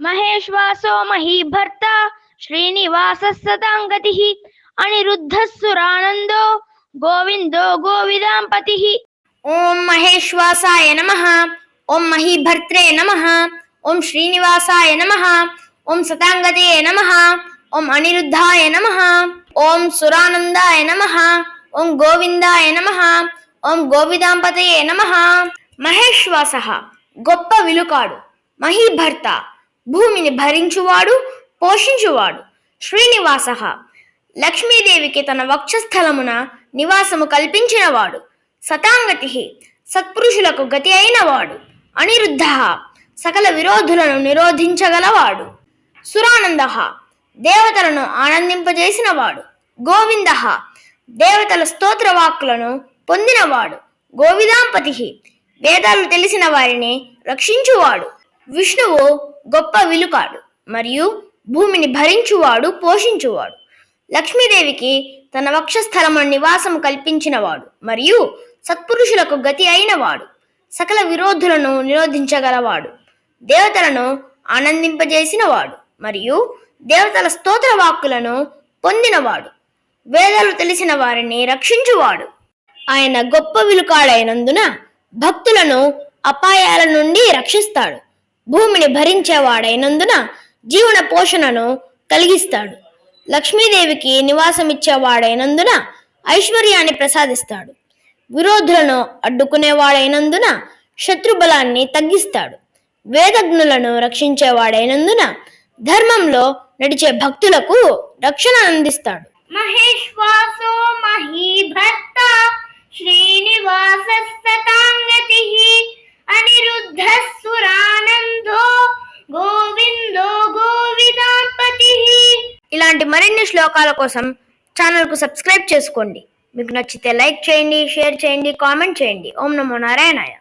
మహేశ్వాసో మహీభర్త శ్రీనివాస సదాంగతి అనిరుద్ధస్సురానందో గోవిందో గోవిదాంపతి ఓం మహేశ్వాసాయ నమ ఓం మహీభర్త్రే నమ ఓం శ్రీనివాసాయ నమ ఓం సతాంగతే నమ ఓం అనిరుద్ధాయ నమ ఓం సురానందాయ నమ ఓం గోవిందాయ నమ ఓం గోవిదాంపతయే నమ. మహేశ్వాస గొప్ప విలుకాడు మహీభర్త భూమిని భరించువాడు పోషించువాడు. శ్రీనివాస లక్ష్మీదేవికి తన వక్షస్థలమున నివాసము కల్పించినవాడు. సతాంగతి సత్పురుషులకు గతి అయినవాడు. అనిరుద్ధ సకల విరోధులను నిరోధించగలవాడు. సురానంద దేవతలను ఆనందింపజేసినవాడు. గోవింద దేవతల స్తోత్రవాక్కులను పొందినవాడు. గోవిదాంపతి వేదాలు తెలిసిన వారిని రక్షించువాడు. విష్ణువు గొప్ప విలుకాడు మరియు భూమిని భరించువాడు పోషించువాడు. లక్ష్మీదేవికి తన వక్షస్థలమున నివాసం కల్పించినవాడు మరియు సత్పురుషులకు గతి అయినవాడు. సకల విరోధులను నిరోధించగలవాడు. దేవతలను ఆనందింపజేసినవాడు మరియు దేవతల స్తోత్ర వాక్కులను పొందినవాడు. వేదాలు తెలిసిన వారిని రక్షించువాడు. ఆయన గొప్ప విలుకాడైనందున భక్తులను అపాయాల నుండి రక్షిస్తాడు. భూమిని భరించేవాడైనందున జీవన పోషణను కలిగిస్తాడు. లక్ష్మీదేవికి నివాసమిచ్చేవాడైనందున ఐశ్వర్యాన్ని ప్రసాదిస్తాడు. విరోధులను అడ్డుకునేవాడైనందున శత్రుబలాన్ని తగ్గిస్తాడు. వేదజ్ఞులను రక్షించేవాడైనందున ధర్మంలో నడిచే భక్తులకు రక్షణ అందిస్తాడు. మహేశ్వర ఇలాంటి మరిన్ని శ్లోకాల కోసం ఛానల్కు సబ్స్క్రైబ్ చేసుకోండి. మీకు నచ్చితే లైక్ చేయండి షేర్ చేయండి కామెంట్ చేయండి. ఓం నమో నారాయణాయ.